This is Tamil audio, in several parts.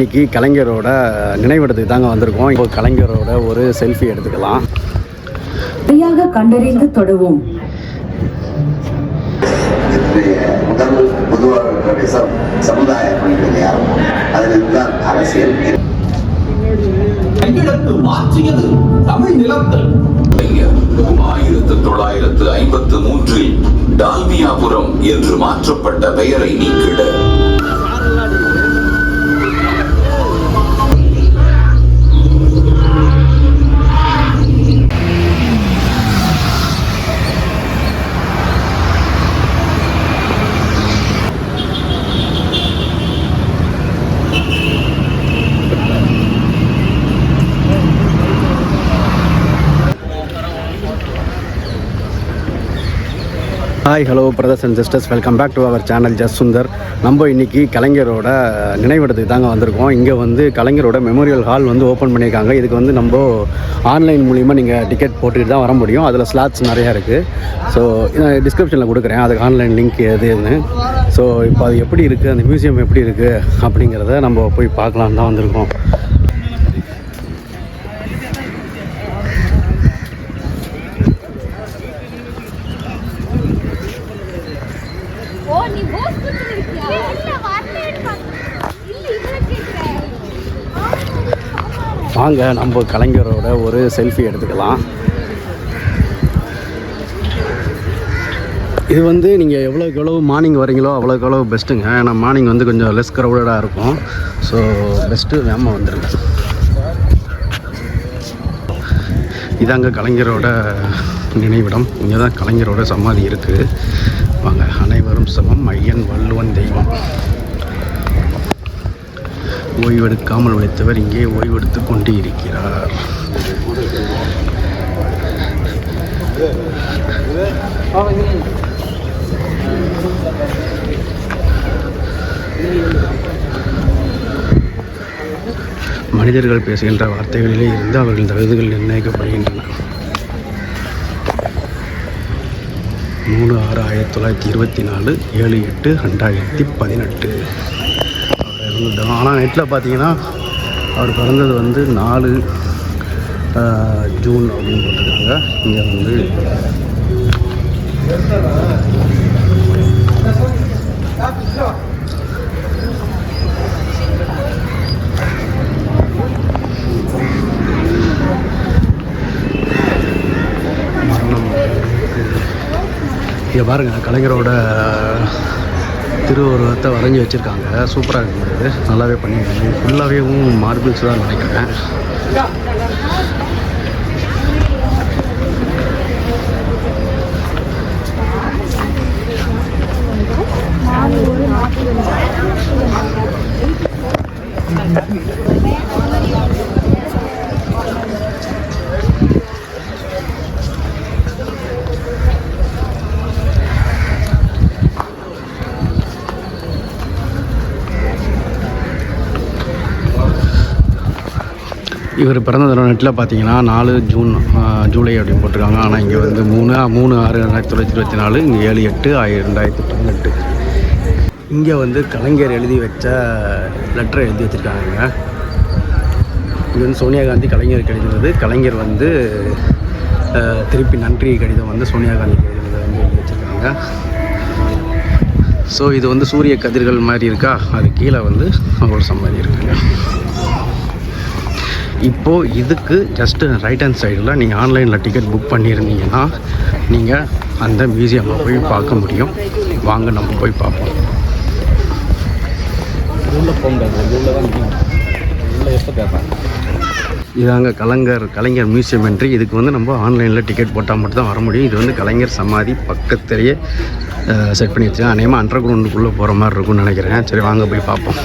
இன்னைக்கு கலைஞரோட நினைவிடத்துக்கு தாங்க வந்திருக்கோம். இப்போ கலைஞரோட ஒரு செல்ஃபி எடுத்துக்கலாம். சரியாக கண்டறிந்து தொடுவோம். சமுதாய அதிலிருந்தான் அரசியல் மாற்றியது தமிழ் நிலத்தை ஆயிரத்து தொள்ளாயிரத்து ஐம்பத்து மூன்றில் டால்மியாபுரம் என்று மாற்றப்பட்ட பெயரை நீக்கிட hi hello brothers and sisters welcome back to our channel Jas Sundar நம்ம இன்னைக்கு கலைஞரோட நினைவிடத்துக்கு தாங்க வந்திருக்கோம். இங்கே வந்து கலைஞரோட மெமோரியல் ஹால் வந்து ஓப்பன் பண்ணியிருக்காங்க. இதுக்கு வந்து நம்ம ஆன்லைன் மூலிமா நீங்கள் டிக்கெட் போட்டுக்கிட்டு தான் வர முடியும். அதில் ஸ்லாட்ஸ் நிறையா இருக்குது ஸோ டிஸ்கிரிப்ஷனில் கொடுக்குறேன். அதுக்கு ஆன்லைன் லிங்க் எதுன்னு. ஸோ இப்போ அது எப்படி இருக்குது அந்த மியூசியம் எப்படி இருக்குது அப்படிங்கிறத நம்ம போய் பார்க்கலாம் தான் வந்திருக்கோம். ஓ நீ போஸ் கொடுத்துருக்கியா இல்ல வரலன்னு பார்த்தேன் இல்ல இதுல கேக்குறேன் வாங்க நம்ம கலைஞரோட ஒரு செல்ஃபி எடுத்துக்கலாம். இது வந்து நீங்கள் எவ்வளோக்கு எவ்வளோ மார்னிங் வரீங்களோ அவ்வளோக்கு எவ்வளோ பெஸ்ட்டுங்க ஏன்னா மார்னிங் வந்து கொஞ்சம் லெஸ் க்ரௌடடாக இருக்கும். ஸோ பெஸ்ட்டு வேமா வந்துருங்க. இதாங்க கலைஞரோட நினைவிடம். இங்கே தான் கலைஞரோட சமாதி இருக்குது இருப்பாங்க. அனைவரும் சமம். ஐயன் வள்ளுவன் தெய்வம். ஓய்வெடுக்காமல் உழைத்தவர் இங்கே ஓய்வெடுத்து கொண்டு இருக்கிறார். மனிதர்கள் பேசுகின்ற வார்த்தைகளிலே இருந்து அவர்களின் தகுதிகள் நிர்ணயிக்கப்படுகின்றன. மூணு ஆறு ஆயிரத்தி தொள்ளாயிரத்தி இருபத்தி நாலு ஏழு எட்டு ரெண்டாயிரத்தி பதினெட்டு. அவர் இருந்துட்டோம் ஆனால் நெட்டில் பார்த்தீங்கன்னா அவர் பிறந்தது வந்து நாலு ஜூன் அப்படின்னு போட்டிருக்காங்க. இங்கே வந்து இங்கே பாருங்கள் கலைஞரோட திருவுருவத்தை வரைஞ்சி வச்சுருக்காங்க. சூப்பராக இருக்குது. நல்லாவே பண்ணியிருக்காங்க. ஃபுல்லாகவேவும் மார்பிள்ஸ் தான் நினைக்கிறேன். இவர் பிறந்த தடவை நெட்டில் பார்த்தீங்கன்னா நாலு ஜூன் ஜூலை அப்படின்னு போட்டிருக்காங்க. ஆனால் இங்கே வந்து மூணு மூணு ஆறு ரெண்டாயிரத்தி தொள்ளாயிரத்தி இருபத்தி நாலு இங்கே ஏழு எட்டு ஆயிரம் ரெண்டாயிரத்தி பதினெட்டு. இங்கே வந்து கலைஞர் எழுதி வச்ச லெட்டரை எழுதி வச்சுருக்காங்க. இது வந்து சோனியா காந்தி கலைஞருக்கு எழுதினது. கலைஞர் வந்து திருப்பி நன்றி கடிதம் வந்து சோனியா காந்திக்கு எழுதினதை வந்து எழுதி வச்சுருக்காங்க. ஸோ இது வந்து சூரிய கதிர்கள் மாதிரி இருக்கா? அது கீழே வந்து அவங்களோட சமாதி இருக்குங்க இப்போது இதுக்கு ஜஸ்ட்டு ரைட் ஹேண்ட் சைடில் நீங்கள் ஆன்லைனில் டிக்கெட் புக் பண்ணியிருந்தீங்கன்னா நீங்கள் அந்த மியூசியமை போய் பார்க்க முடியும். வாங்க நம்ம போய் பார்ப்போம். இதாங்க கலைஞர் கலைஞர் மியூசியம் என்ட்ரி இதுக்கு வந்து நம்ம ஆன்லைனில் டிக்கெட் போட்டால் மட்டும் தான் வர முடியும். இது வந்து கலைஞர் சமாதி பக்கத்துலேயே செட் பண்ணி வச்சு அநேகமாக அண்டர் கிரவுண்டுக்குள்ளே போகிற மாதிரி இருக்கும்னு நினைக்கிறேன். சரி வாங்க போய் பார்ப்போம்.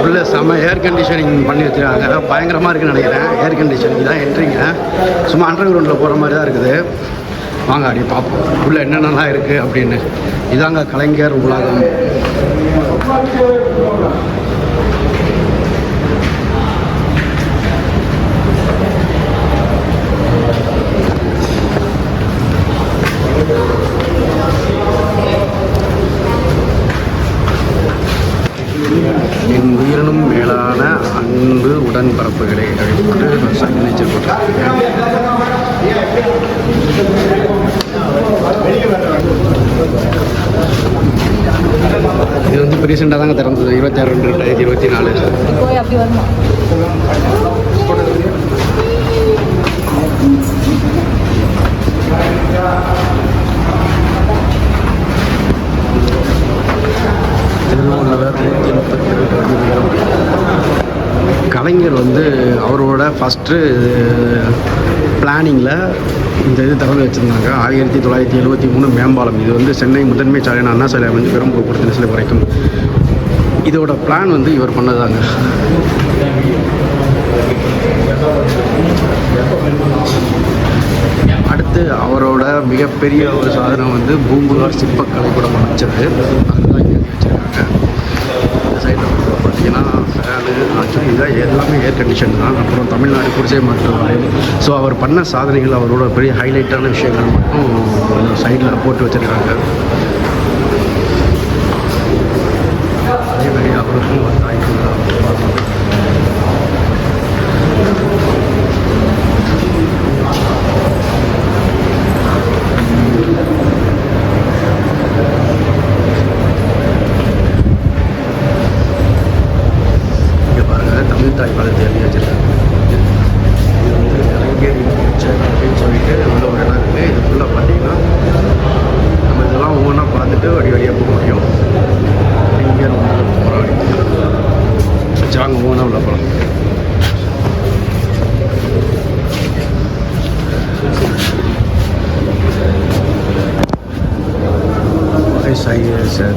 உள்ள செம்ம ஏர் கண்டிஷனிங் பண்ணி வச்சுருக்காங்க. பயங்கரமாக இருக்குன்னு நினைக்கிறேன். ஏர் கண்டிஷனிங் தான் என்ட்ரிங்க சும்மா அண்டர் கிரவுண்டில் போகிற மாதிரி தான் இருக்குது. வாங்க அப்படி பார்ப்போம். உள்ளே என்னென்னலாம் இருக்குது அப்படின்னு. இதாங்க கலைஞர் உலகம். என் உயிரினும் மேலான அன்பு உடன்பரப்புகளை போட்டு சைனேச்சர் இது வந்து இப்போ ரீசெண்டாக தாங்க திறந்தது இருபத்தாறு ரெண்டு ரெண்டாயிரத்தி இருபத்தி நாலு திருவள்ளுவர் நூற்றி முப்பத்தி ரெண்டு. கலைஞர் வந்து அவரோட ஃபஸ்ட்டு பிளானிங்கில் இந்த இது திறந்து வச்சுருந்தாங்க ஆயிரத்தி தொள்ளாயிரத்தி எழுபத்தி மூணு மேம்பாலம். இது வந்து சென்னை முதன்மை சாலையான அண்ணா சாலை வந்து பெரும் கொடுத்த நெரிசலை குறைக்கும் இதோட பிளான் வந்து இவர் பண்ணதாங்க. அடுத்து அவரோட மிகப்பெரிய ஒரு சாதனை வந்து பூம்புகார் சிற்பக்கலை கூட அமைச்சது அதுதான் இங்கே வச்சுருக்காங்க இந்த சைடில் பார்த்தீங்கன்னா ஃபேனு இதான் எல்லாமே ஏர் கண்டிஷன் தான். அப்புறம் தமிழ்நாடு குடிசை மாற்று ஸோ அவர் பண்ண சாதனைகள் அவரோட பெரிய ஹைலைட்டான விஷயங்கள் மட்டும் சைடில் போட்டு வச்சுருக்காங்க. அதே மாதிரி அவருக்கும் ஒரு தாய்க்கு பார்த்தோம் இங்கே பாருங்கள் தமிழ் தாய் பாதத்தை எழுதி வச்சிருக்காங்க இது வந்து கலைஞர் பிக்சர் அப்படின்னு சொல்லிட்டு உள்ள ஒரு இடம் இருக்குது இது ஃபுல்லாக பார்த்தீங்கன்னா நம்ம இதெல்லாம் ஒவ்வொன்றா பார்த்துட்டு வழி வழியாக போக முடியும் இங்கே போகிறோம் ஜாங்க ஒவ்வொன்றா உள்ள போகலாம் சாய் சார்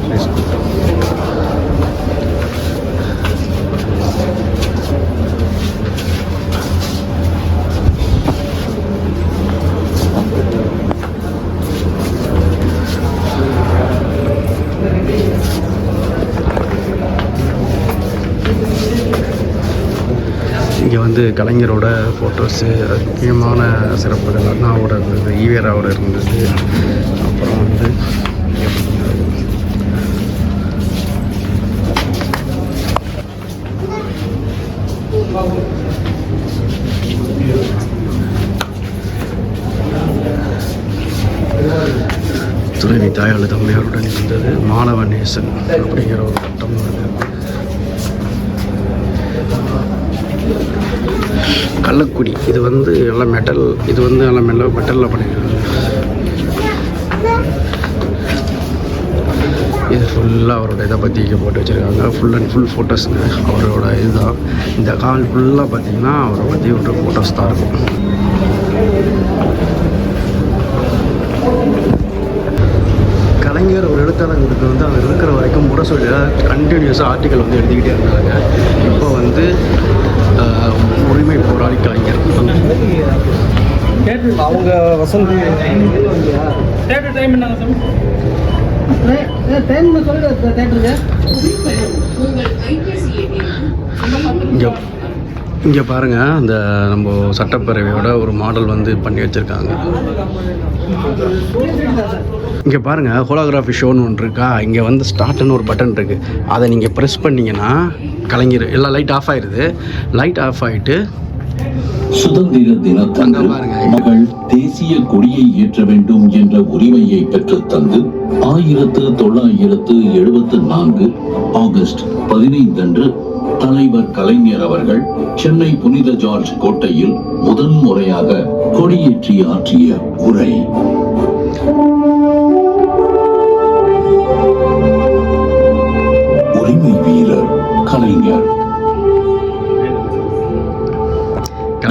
இங்கே வந்து கலைஞரோட ஃபோட்டோஸு முக்கியமான சிறப்புகள் அண்ணாவோட இருந்தது ஈவேராவோட இருந்தது. அப்புறம் வந்து துணைவி தாயாளு தம்மையாருடன் இருந்தது மாணவ நேசன் அப்படிங்கிற ஒரு பட்டம் கள்ளக்குடி. இது வந்து எல்லாம் மெட்டல் இது வந்து எல்லாம் மெல்ல மெட்டலில் பண்ணியிருக்காங்க இது ஃபுல்லாக அவரோட இதை பற்றி போட்டு வச்சுருக்காங்க. ஃபுல் அண்ட் ஃபுல் ஃபோட்டோஸுங்க அவரோட இதுதான். இந்த கால் ஃபுல்லாக பார்த்தீங்கன்னா அவரை பற்றி ஒரு ஃபோட்டோஸ் தான் இருக்கும். கலைஞர் ஒரு எழுத்தாளர்களுக்கு வந்து அவர் இருக்கிற வரைக்கும் முரசொலியில் கண்டினியூஸாக ஆர்டிக்கல் வந்து எழுதிக்கிட்டே இருந்தாங்க. இப்போ வந்து உரிமை போராளி கலைஞர். அவங்க வசந்த் டைம் என்னங்க சார் டைம் சொல்லுங்க தேட்டருக்கு. இங்கே இங்கே பாருங்கள் அந்த நம்ம சட்டப்பேரவையோட ஒரு மாடல் வந்து பண்ணி வச்சுருக்காங்க. இங்கே பாருங்கள் ஹோலோகிராஃபி ஷோன்னு ஒன்று இருக்கா? இங்கே வந்து ஸ்டார்ட்னு ஒரு பட்டன் இருக்குது அதை நீங்கள் ப்ரெஸ் பண்ணிங்கன்னா கலைஞர் எல்லாம் லைட் ஆஃப் ஆயிடுது லைட் ஆஃப் ஆகிட்டு சுதந்திர தினத்தன்று. மகள் தேசிய கொடியை ஏற்ற வேண்டும் என்ற உரிமையை பெற்றுத் தந்து ஆயிரத்து தொள்ளாயிரத்து எழுபத்து நான்கு ஆகஸ்ட் பதினைந்தன்று தலைவர் கலைஞர் அவர்கள் சென்னை புனித ஜார்ஜ் கோட்டையில் முதன் முறையாக கொடியேற்றி ஆற்றிய உரை. உரிமை வீரர் கலைஞர்.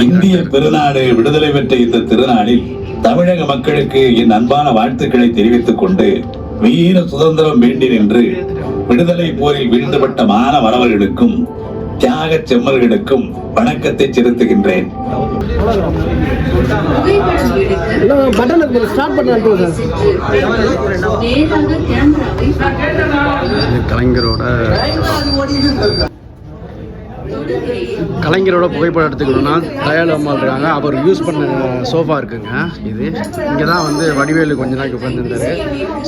இந்திய பெருநாடு விடுதலை பெற்ற இந்த திருநாளில் தமிழக மக்களுக்கு என் அன்பான வாழ்த்துக்களை தெரிவித்துக் கொண்டு வீர சுதந்திரம் வேண்டி நின்று விடுதலை போரில் வீழ்ந்துபட்ட மாணவர்களுக்கும் தியாக செம்மல்களுக்கும் வணக்கத்தை செலுத்துகின்றேன். கலைஞரோட கலைஞரோட புகைப்படம் எடுத்துக்கணும்னா தயாளு அம்மா இருக்காங்க. அவர் யூஸ் பண்ண சோஃபா இருக்குங்க. இது இங்கே தான் வந்து வடிவேலு கொஞ்ச நாளைக்கு உட்காந்துருந்தாரு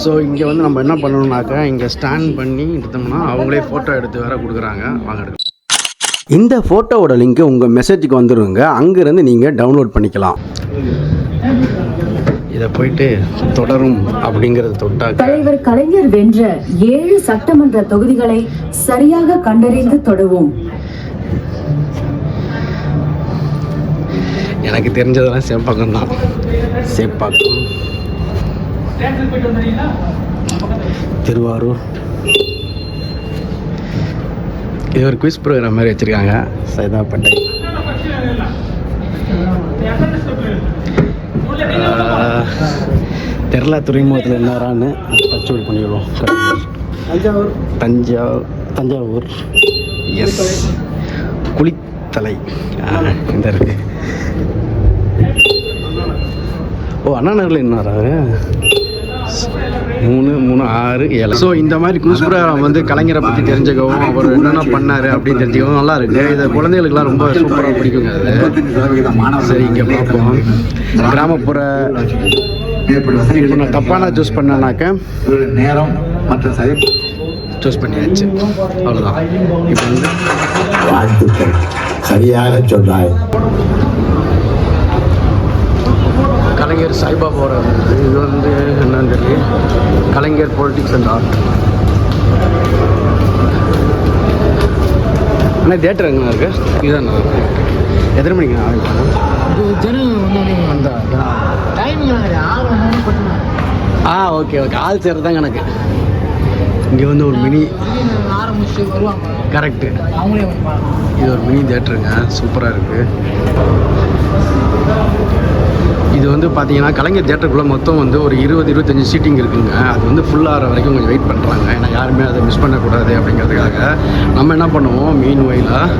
ஸோ இங்கே வந்து நம்ம என்ன பண்ணணும்னாக்கா இங்கே ஸ்டாண்ட் பண்ணி எடுத்தோம்னா அவங்களே ஃபோட்டோ எடுத்து வேற கொடுக்குறாங்க. வாங்க எடுக்க இந்த ஃபோட்டோவோட லிங்க் உங்கள் மெசேஜுக்கு வந்துருங்க. அங்கேருந்து நீங்கள் டவுன்லோட் பண்ணிக்கலாம். இதை போயிட்டு தொடரும் அப்படிங்கிறத தொட்டாக்க. தலைவர் கலைஞர் வென்ற ஏழு சட்டமன்ற தொகுதிகளை சரியாக கண்டறிந்து தொடவும். எனக்கு தெரிஞ்சதெல்லாம் சேப்பாக்கம். தான் சேப்பாக்கம் திருவாரூர். இது ஒரு குவிஸ் ப்ரோக்ராம் மாதிரி வச்சுருக்காங்க. சைதாப்பேட்டை ஆஹ், தெரில துறைமுகத்தில் என்னறான்னு பச்சோடி பண்ணிடுவோம். தஞ்சாவூர். தஞ்சாவூர் தஞ்சாவூர். எஸ் குளித்தலை. இந்த இருக்கு. ஓ அண்ணா நகரில் என்ன வராரு? மூணு மூணு ஆறு ஏழு. ஸோ இந்த மாதிரி குரூஸ் ப்ரோக்ராம் வந்து கலைஞரை பற்றி தெரிஞ்சுக்கவும் அவர் என்னென்ன பண்ணார் அப்படின்னு தெரிஞ்சுக்கவும் நல்லா இருக்கு. இதை குழந்தைகளுக்குலாம் ரொம்ப சூப்பராக பிடிக்குங்க அது சரி இங்கே பார்ப்போம். கிராமப்புற நான் தப்பான சூஸ் பண்ணேனாக்க நேரம் மற்ற சரி சூஸ் பண்ணியாச்சு. அவ்வளோதான் இப்போ வந்து வாழ்த்துக்கள். சரியாக சொன்னாய் கலைஞர் சாய்பாபாவோட இது வந்து என்னன்னு தெரியல கலைஞர் பொலிட்டிக்ஸ் அண்ட் ஆர்ட் அண்ணா தேட்டர் எங்கண்ணா இருக்கு? இதுதான்? எத்தனை மணிக்கு ஆரம்பிப்பாங்க? அந்த ஆ ஓகே ஓகே ஆள் சேர்றது தான் கணக்கு. இங்கே வந்து ஒரு மினி கரெக்டு இது ஒரு மினி தேட்டருங்க சூப்பராக இருக்குது இது வந்து பார்த்தீங்கன்னா கலைஞர் தேட்டருக்குள்ளே மொத்தம் வந்து ஒரு இருபது இருபத்தஞ்சி சீட்டிங் இருக்குங்க. அது வந்து ஆகிற வரைக்கும் கொஞ்சம் வெயிட் பண்ணுறாங்க ஏன்னா யாருமே அதை மிஸ் பண்ணக்கூடாது அப்படிங்கிறதுக்காக. நம்ம என்ன பண்ணுவோம்? மீன் வயலாக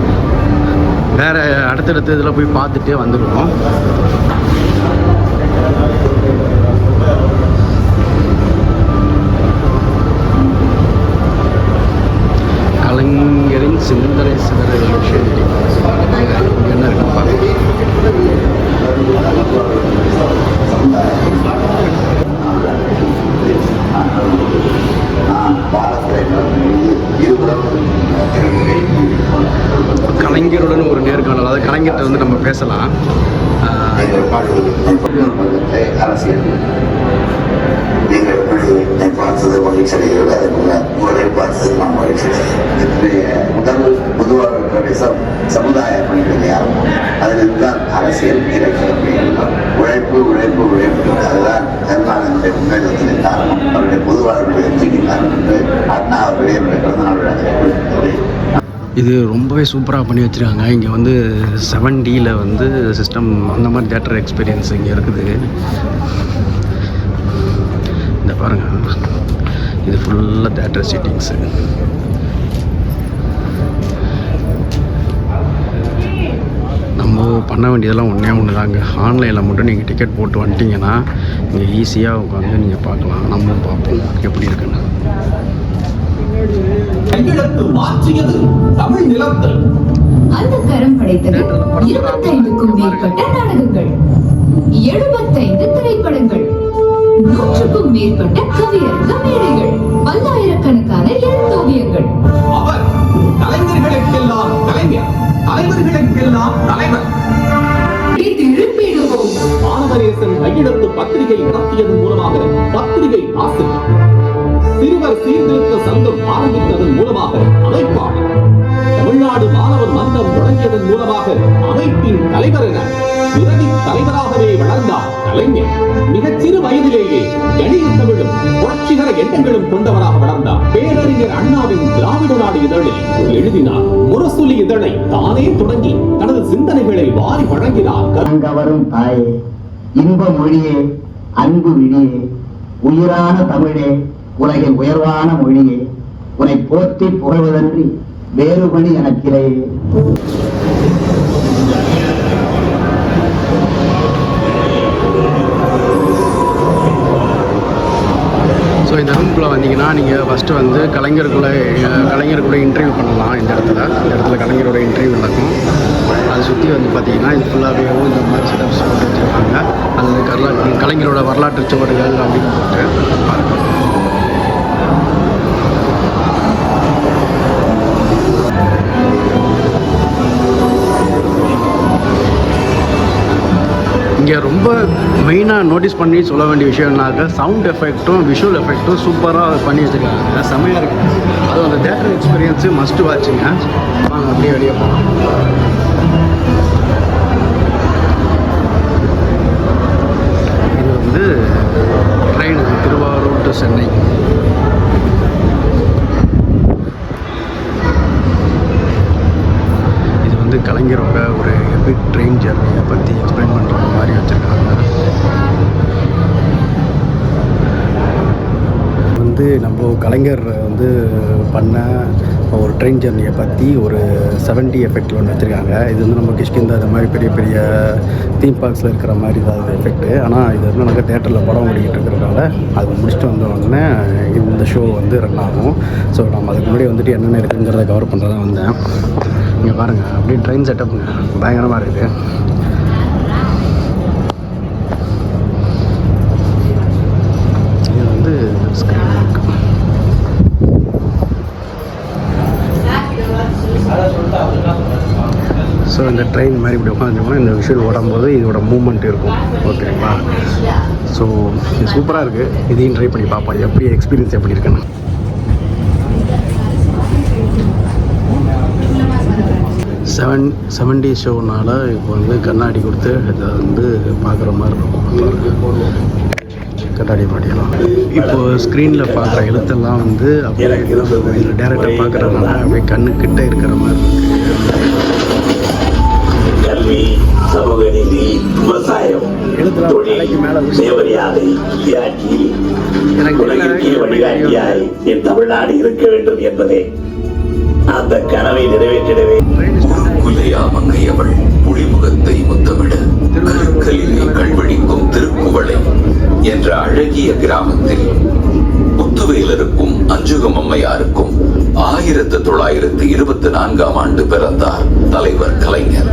வேறு அடுத்தடுத்த இதில் போய் பார்த்துட்டு வந்துடுவோம் என்ன இருக்குன்னு பார்க்கலாம் நான் பாரத்தை இருபுறம் கலைஞருடன் ஒரு நேர்காணல் அதாவது கலைஞர்கிட்ட வந்து நம்ம பேசலாம். அரசியல் நீங்கள் எப்படி பார்த்தது மகிழ்ச்சி அடைகிறது அதே உங்களை பார்த்தது நான் மகிழ்ச்சி அடைகிறேன் முதல் பொதுவாக சமுதாய பணிகளை ஆரம்பம் அதில் தான் அரசியல் இலக்கியம் உழைப்பு உழைப்பு உழைப்பு அதுதான் கருணாநிதியுடைய முன்னேற்றத்தின் காரணம். அவருடைய பொதுவாளர்களுடைய வெற்றிக்கு காரணம் என்று அண்ணா அவர்களே என்னுடைய பிறந்தநாள் விழாவில் குறிப்பிட்டதை. இது ரொம்பவே சூப்பராக பண்ணி வச்சுருக்காங்க. இங்கே வந்து செவன் டியில் வந்து சிஸ்டம் அந்த மாதிரி தேட்டர் எக்ஸ்பீரியன்ஸ் இங்கே இருக்குது. இந்த பாருங்கள் இது ஃபுல்லாக தேட்டர் சீட்டிங்ஸு நம்ம பண்ண வேண்டியதெல்லாம் ஒன்றே ஒன்று தாங்க ஆன்லைனில் மட்டும் நீங்கள் டிக்கெட் போட்டு வந்துட்டீங்கன்னா நீங்கள் ஈஸியாக உட்காந்து நீங்கள் பார்க்கலாம். நம்மளும் பார்ப்போம். எப்படி இருக்குன்னு. கையெழுத்து மாற்றியது தமிழ் நிலத்தை அந்த கரம் படைத்தது இருபத்தைந்துக்கும் மேற்பட்ட நாடகங்கள் எழுபத்தைந்து திரைப்படங்கள் நூற்றுக்கும் மேற்பட்ட கவியரங்க மேடைகள் பல்லாயிரக்கணக்கான எழுத்தோவியங்கள். அவர் கலைஞர்களுக்கெல்லாம் கலைஞர் தலைவர்களுக்கெல்லாம் தலைவர். மானவரேசன் கையெழுத்து பத்திரிகை நடத்தியதன் மூலமாக பத்திரிகை ஆசிரியர். சிறுவர் சீர்திருத்த சங்கம் ஆரம்பித்ததன் மூலமாக அமைப்பாளர் தமிழ்நாடு மாணவர் மன்றம் தொடங்கியதன் மூலமாக அமைப்பின் தலைவர் என பிறவி தலைவராகவே வளர்ந்தார் கலைஞர் மிகச் சிறு வயதிலேயே எளிய தமிழும் புரட்சிகர எண்ணங்களும் கொண்டவராக வளர்ந்தார் பேரறிஞர் அண்ணாவின் திராவிட நாடு இதழில் எழுதினார். முரசொலி இதழை தானே தொடங்கி தனது சிந்தனைகளை வாரி வழங்கினார். கவரும் தாயே இன்ப மொழியே அன்பு விடியே உயிரான தமிழே உலகில் உயர்வான மொழியே உன்னை போற்றி புகழ்வதன்றி வேறுபடி எனக்கிறே ஸோ இந்த ரூம்குள்ளே வந்தீங்கன்னா நீங்கள் ஃபஸ்ட்டு வந்து கலைஞருக்குள்ளே கலைஞருக்குள்ளே இன்டர்வியூ பண்ணலாம் இந்த இடத்துல. இந்த இடத்துல கலைஞரோட இன்டர்வியூ நடக்கும். அதை சுற்றி வந்து பார்த்தீங்கன்னா இது ஃபுல்லாகவே இந்த மாதிரி செட்டப்ஸ் போட்டு வச்சுருப்பாங்க. அது கரலா கலைஞரோட வரலாற்று சுவடுகள் அப்படின்னு போட்டு இங்கே ரொம்ப மெயினாக நோட்டீஸ் பண்ணி சொல்ல வேண்டிய விஷயம்னாக்க சவுண்ட் எஃபெக்ட்டும் விஷுவல் எஃபெக்ட்டும் சூப்பராக பண்ணி வச்சுருக்காங்க. செம்மையாக இருக்குது அதுவும் அந்த தேட்டர் எக்ஸ்பீரியன்ஸு மஸ்ட்டு வாட்சிங்க வாங்க அப்படியே வெளியே போகலாம். கலைஞர் வந்து பண்ண ஒரு ட்ரெயின் ஜெர்னியை பற்றி ஒரு 70 எஃபெக்ட் ஒன்று வச்சுருக்காங்க. இது வந்து நம்ம கிஷ்கிந்தா இந்த மாதிரி பெரிய பெரிய தீம் பார்க்ஸில் இருக்கிற மாதிரி ஏதாவது எஃபெக்ட்டு ஆனால் இது வந்து நாங்கள் தேட்டரில் படம் ஓடிக்கிட்டு இருக்கிறதால அது முடிச்சுட்டு வந்த உடனே இந்த ஷோ வந்து ரன் ஆகும். ஸோ நம்ம அதுக்கு முன்னாடி வந்துட்டு என்னென்ன இருக்குங்கிறத கவர் பண்ணுறதா வந்தேன். இங்கே பாருங்கள் அப்படியே ட்ரெயின் செட்டப்புங்க பயங்கரமாக இருக்குது இது வந்து ஸ்க்ரீன் இருக்கு அந்த இந்த ட்ரெயின் மாதிரி இப்படி உட்காந்துட்டோம்னா இந்த விஷுவல் ஓடும்போது இதோட மூமெண்ட் இருக்கும். ஓகேங்களா? ஸோ இது சூப்பராக இருக்குது இதையும் ட்ரை பண்ணி பார்ப்போம். எப்படி எக்ஸ்பீரியன்ஸ் எப்படி இருக்குன்னு. செவன் செவன்டி ஷோனால் இப்போ வந்து கண்ணாடி கொடுத்து இதை வந்து பார்க்குற மாதிரி இருக்கும். கண்ணாடி மாட்டியெல்லாம் இப்போ ஸ்க்ரீனில் பார்க்குற எழுத்தெல்லாம் வந்து அப்படியே இதில் டேரெக்டாக பார்க்குறதுனால அப்படியே கண்ணுக்கிட்ட இருக்கிற மாதிரி இருக்குது கல்வி சமூக நீதி விவசாயம் தொழில் உலகிற்கு. வழிகாட்டியாய் என் தமிழ்நாடு இருக்க வேண்டும் என்பதே. அந்த கனவை நிறைவேற்றிடவே. குலையா மங்கையவள் புலிமுகத்தை முத்தமிட கருக்கலிலே கல்வழிக்கும் திருக்குவளை என்ற அழகிய கிராமத்தில் முத்துவேலருக்கும் அஞ்சுகம் அம்மையாருக்கும் ஆயிரத்து தொள்ளாயிரத்து இருபத்தி நான்காம் ஆண்டு பிறந்தார் தலைவர் கலைஞர்.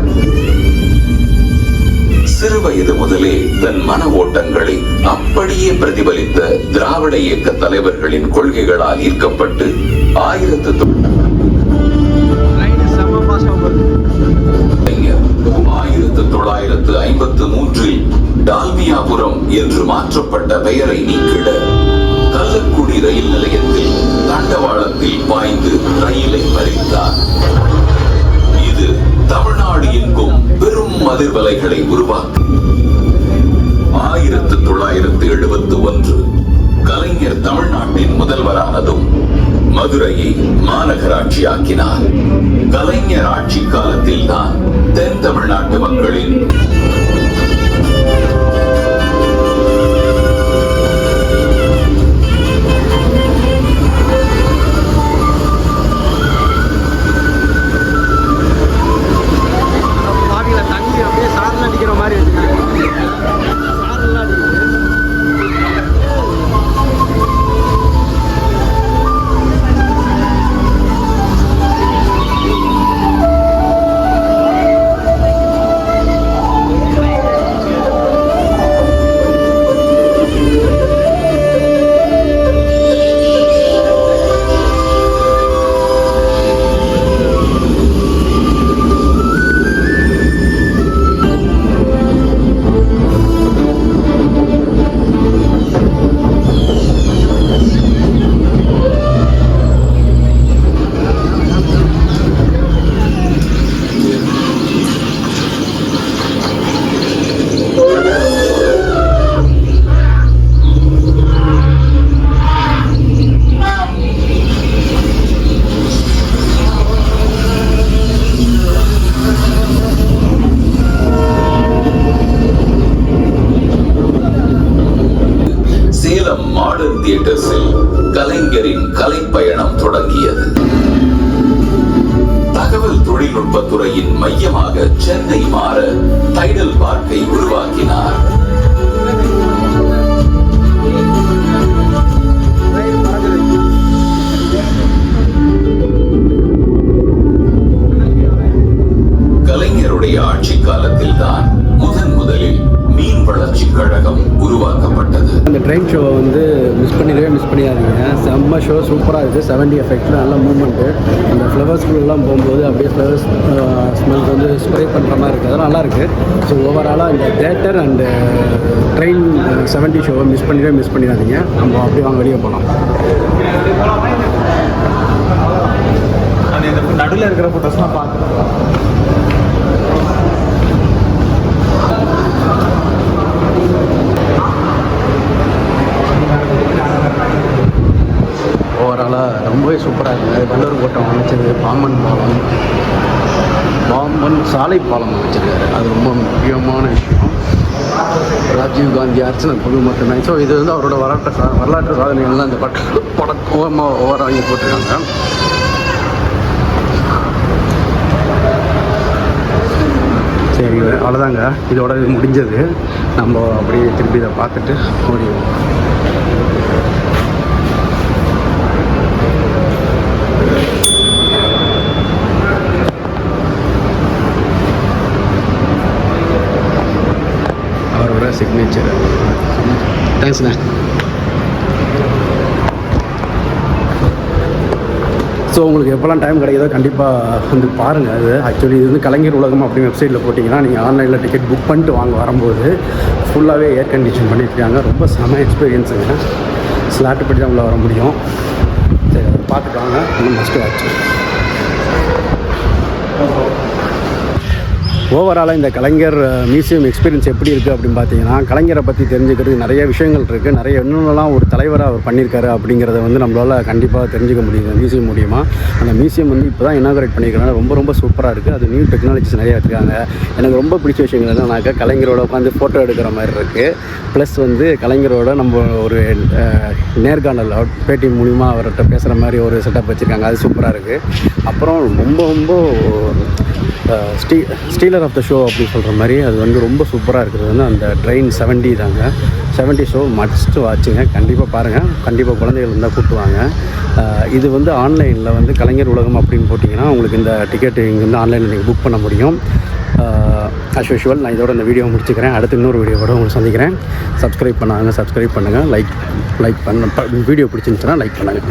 சிறுவயது முதலே தன் மன ஓட்டங்களை அப்படியே பிரதிபலித்த திராவிட இயக்க தலைவர்களின் கொள்கைகளால் ஈர்க்கப்பட்டு ஆயிரத்து ஆயிரத்து தொள்ளாயிரத்து ஐம்பத்து மூன்றில் டால்மியாபுரம் என்று மாற்றப்பட்ட பெயரை நீக்கிட கள்ளக்குடி ரயில் நிலையத்தில் தண்டவாளத்தில் பாய்ந்து ரயிலை மறித்தார். இது தமிழ்நாடு எங்கும் பெரும் அதிர்வலைகளை உருவாக்கி ஆயிரத்து தொள்ளாயிரத்து எழுபத்து ஒன்று கலைஞர் தமிழ்நாட்டின் முதல்வரானதும் மதுரையை மாநகராட்சியாக்கினார். கலைஞர் ஆட்சி காலத்தில் தான் தென் தமிழ்நாட்டு மக்களின் செவன்டி எஃபெக்டில் நல்ல மூமெண்ட்டு அந்த ஃப்ளவர்ஸ்குள்ளெல்லாம் போகும்போது அப்படியே ஃப்ளவர்ஸ் ஸ்மெல் uh, வந்து ஸ்ப்ரே பண்ணுற மாதிரி இருக்குது அதெல்லாம் நல்லாயிருக்கு ஸோ ஓவராலாக இந்த தேட்டர் அண்டு ட்ரெயின் செவன்டி ஷோவை மிஸ் பண்ணிடவே மிஸ் பண்ணிடாதீங்க. நம்ம அப்படியே வாங்க வெளியே போகலாம் இந்த நடுவில் இருக்கிற ஃபோட்டோஸ்லாம் பார்க்கலாம் ஓவராலாக ரொம்பவே சூப்பராக இருக்குது வல்லூர் கோட்டம் அமைச்சது பாம்பன் பாலம் பாம்பன் சாலை பாலம் அமைச்சிருக்காரு அது ரொம்ப முக்கியமான விஷயம். ராஜீவ் காந்தி அரசு பொதுமக்கள் ஸோ இது வந்து அவரோட வரலாற்று சா வரலாற்று சாதனைகள் தான் இந்த பட்ட படம் ஓரமாக ஓவராக வாங்கி போட்டிருக்காங்க. சரி அவ்வளோதாங்க இதோட முடிஞ்சது. நம்ம அப்படியே திருப்பி இதை பார்த்துட்டு ஓடிடுவோம் அவரோட சிக்னேச்சர் தேங்க்ஸ்ண்ணே ஸோ உங்களுக்கு எப்போல்லாம் டைம் கிடைக்குதோ கண்டிப்பாக வந்து பாருங்கள் அது ஆக்சுவலி இது வந்து கலைஞர் உலகம் அப்படின்னு வெப்சைட்டில் போட்டிங்கன்னா நீங்கள் ஆன்லைனில் டிக்கெட் புக் பண்ணிட்டு வாங்க வரும்போது ஃபுல்லாகவே ஏர் கண்டிஷன் பண்ணியிருக்காங்க. ரொம்ப செம எக்ஸ்பீரியன்ஸுங்க ஸ்லாட்டு படி தான் உள்ளே வர முடியும். சரி அதை பார்த்துட்டு வாங்க. இன்னும் மஸ்ட்டு ஆச்சு ஓவராலாக இந்த கலைஞர் மியூசியம் எக்ஸ்பீரியன்ஸ் எப்படி இருக்குது அப்படின்னு பார்த்தீங்கன்னா கலைஞரை பற்றி தெரிஞ்சுக்கிறதுக்கு நிறைய விஷயங்கள் இருக்குது நிறைய இன்னொன்னெல்லாம் ஒரு தலைவராக அவர் பண்ணியிருக்காரு அப்படிங்கிறத வந்து நம்மளால் கண்டிப்பாக தெரிஞ்சுக்க முடியுது மியூசியம் மூலியமாக அந்த மியூசியம் வந்து இப்போ தான் இனாகரேட் பண்ணியிருக்காங்க ரொம்ப ரொம்ப சூப்பராக இருக்குது அது நியூ டெக்னாலஜிஸ் நிறையா வச்சுருக்காங்க. எனக்கு ரொம்ப பிடிச்ச விஷயங்கள் என்னன்னாக்கா கலைஞரோட உட்காந்து ஃபோட்டோ எடுக்கிற மாதிரி இருக்குது ப்ளஸ் வந்து கலைஞரோட நம்ம ஒரு நேர்காணல் பேட்டி மூலிமா அவர்கிட்ட பேசுகிற மாதிரி ஒரு செட்டப் வச்சுருக்காங்க. அது சூப்பராக இருக்குது அப்புறம் ரொம்ப ரொம்ப ஸ்டீ ஸ்டீலர் ஆஃப் த ஷோ அப்படின்னு சொல்கிற மாதிரி அது வந்து ரொம்ப சூப்பராக இருக்கிறது வந்து அந்த ட்ரெயின் செவன்டி தாங்க. செவன்ட்டி ஷோ மஸ்ட் வாட்சுங்க கண்டிப்பாக பாருங்கள் கண்டிப்பாக குழந்தைகள் இருந்தால் கூட்டுவாங்க. இது வந்து ஆன்லைனில் வந்து கலைஞர் உலகம் அப்படின்னு போட்டிங்கன்னா உங்களுக்கு இந்த டிக்கெட் இங்கே வந்து ஆன்லைனில் நீங்கள் புக் பண்ண முடியும். அஸ் யூஷுவல் நான் இதோட இந்த வீடியோ முடிச்சுக்கிறேன். அடுத்து இன்னொரு வீடியோவோட உங்களை சந்திக்கிறேன். சப்ஸ்கிரைப் பண்ணாங்க சப்ஸ்கிரைப் பண்ணுங்கள் லைக் லைக் பண்ண வீடியோ பிடிச்சிருந்துச்சுன்னா லைக் பண்ணுங்கள்